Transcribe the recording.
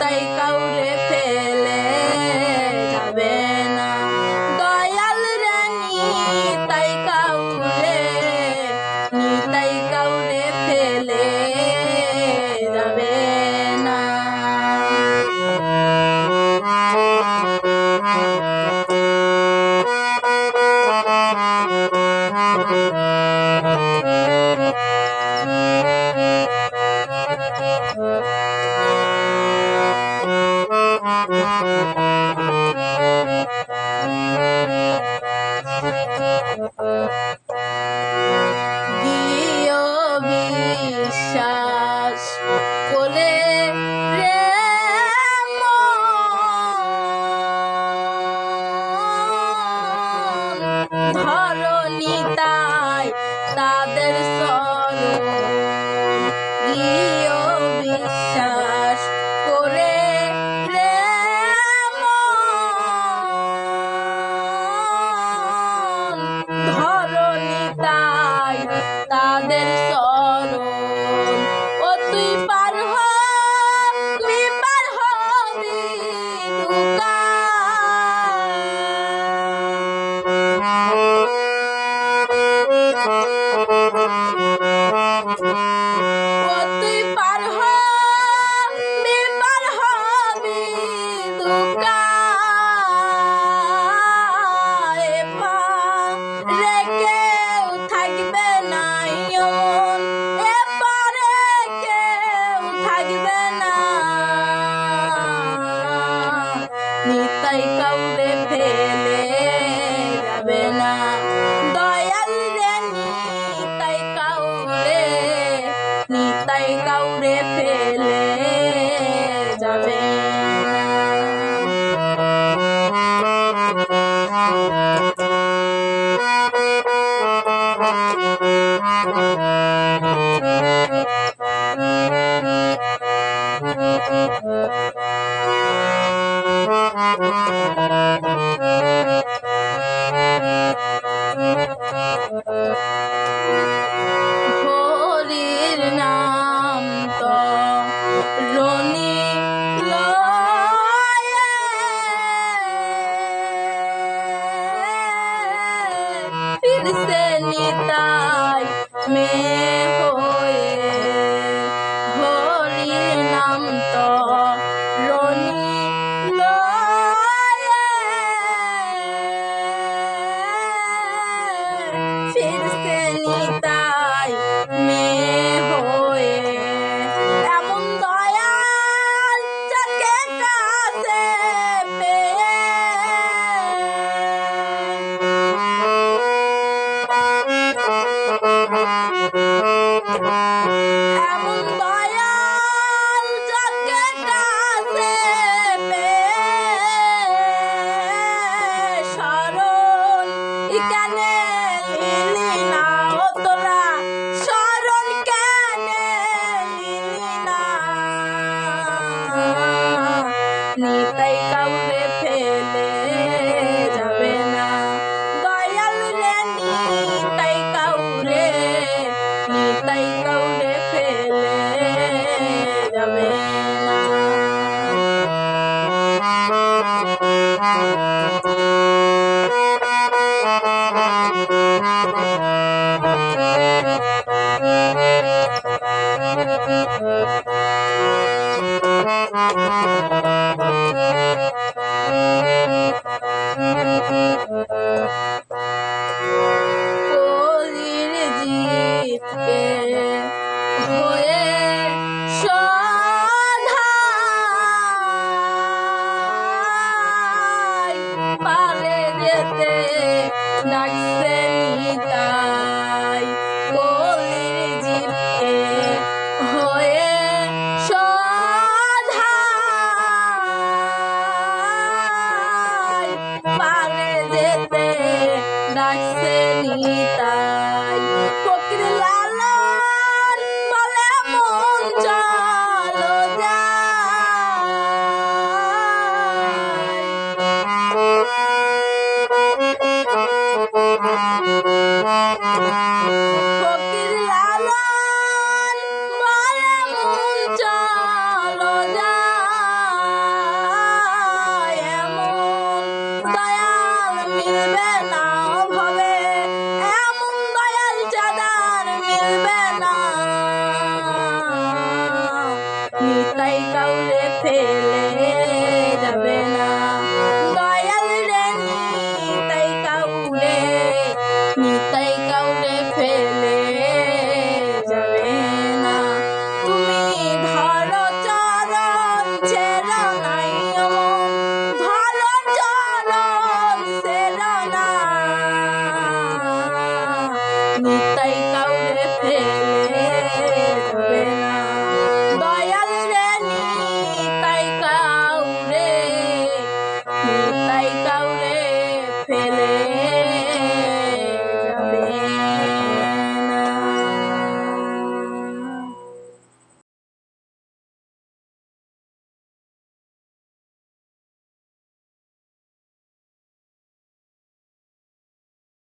tay câu để nunca. से নিতাই মেয়ে হয়ে হরির নাম তো রনি ফিরছে নিতাই মেয়ে 你背包里 শীতকে হয়ে পারে যেতে ডাকছে তাই কলির জীবকে হয়ে পারে যেতে ডাকছে নিতা ter